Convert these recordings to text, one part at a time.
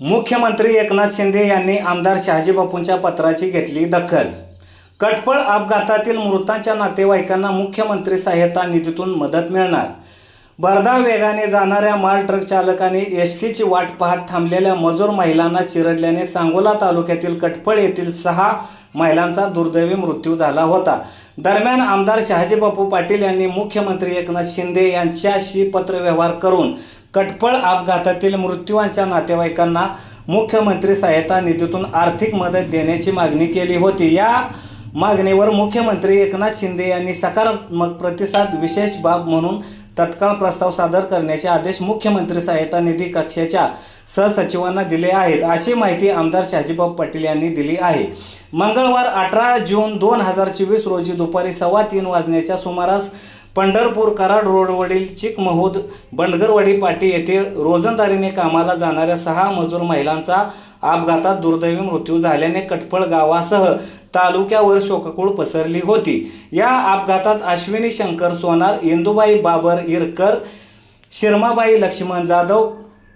मुख्यमंत्री एकनाथ शिंदे यांनी आमदार शहाजी बापूंच्या पत्राची घेतली दखल. कटपळ अपघातातील मृतांच्या नातेवाईकांना मुख्यमंत्री सहायता निधीतून मदत मिळणार. भरधाव वेगाने जाणाऱ्या माल ट्रक चालकाने एस टीची वाट पाहत थांबलेल्या मजूर महिलांना चिरडल्याने सांगोला तालुक्यातील कटपळ येथील सहा महिलांचा दुर्दैवी मृत्यू झाला होता. दरम्यान आमदार शहाजी बापू पाटील यांनी मुख्यमंत्री एकनाथ शिंदे यांच्याशी पत्रव्यवहार करून कटपळ अपघातातील मृत्यूंच्या नातेवाईकांना मुख्यमंत्री सहायता निधीतून आर्थिक मदत देण्याची मागणी केली होती. या मागणीवर मुख्यमंत्री एकनाथ शिंदे यांनी सकारात्मक प्रतिसाद विशेष बाब म्हणून तत्काळ प्रस्ताव सादर करण्याचे आदेश मुख्यमंत्री सहायता निधी कक्षाच्या सहसचिवांना दिले आहेत. अशी माहिती आमदार शहाजीबाब पाटील यांनी दिली आहे. मंगळवार अठरा जून दोन हजार चोवीस रोजी दुपारी सव्वा तीन वाजण्याच्या सुमारास पंढरपूर कराड रोडवरील चिकमहूद बंडगरवाडी पाटी येथे रोजंदारीने कामाला जाणाऱ्या सहा मजूर महिलांचा अपघातात दुर्दैवी मृत्यू झाल्याने कटफळ गावासह तालुक्यावर शोककूळ पसरली होती. या अपघातात अश्विनी शंकर सोनार इंदुबाई बाबर इरकर शिरमाबाई लक्ष्मण जाधव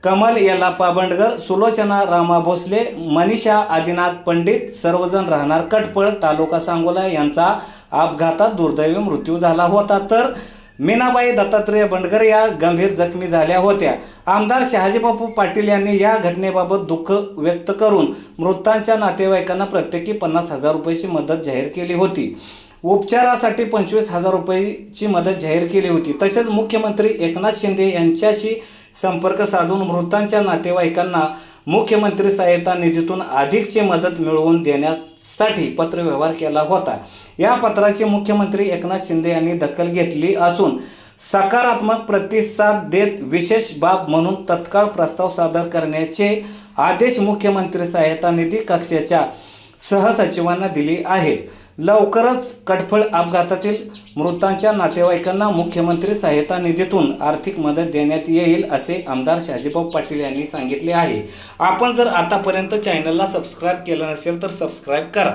कमल यल्लाप्पा बंडगर सुलोचना रामा भोसले मनीषा आदिनाथ पंडित सर्वजण राहणार कटपळ तालुका सांगोला यांचा अपघातात दुर्दैवी मृत्यू झाला होता. तर मीनाबाई दत्तात्रेय बंडगर या गंभीर जखमी झाल्या होत्या. आमदार शहाजीबापू पाटील यांनी या घटनेबाबत दुःख व्यक्त करून मृतांच्या नातेवाईकांना प्रत्येकी पन्नास हजार रुपयाची मदत जाहीर केली होती. उपचारासाठी पंचवीस हजार रुपयाची मदत जाहीर केली होती. तसेच मुख्यमंत्री एकनाथ शिंदे यांच्याशी संपर्क साधून मृतांच्या नातेवाईकांना मुख्यमंत्री सहायता निधीतून अधिकची मदत मिळवून देण्यासाठी पत्रव्यवहार केला होता. या पत्राची मुख्यमंत्री एकनाथ शिंदे यांनी दखल घेतली असून सकारात्मक प्रतिसाद देत विशेष बाब म्हणून तत्काळ प्रस्ताव सादर करण्याचे आदेश मुख्यमंत्री सहायता निधी कक्षाच्या सहसचिवांना दिले आहेत. लवकरच कटफळ अपघातातील मृतांच्या नातेवाईकांना मुख्यमंत्री सहायता निधीतून आर्थिक मदत देण्यात येईल असे आमदार शहाजीभाऊ पाटील यांनी सांगितले आहे. आपण जर आतापर्यंत चॅनलला सबस्क्राईब केलं नसेल तर सबस्क्राईब करा.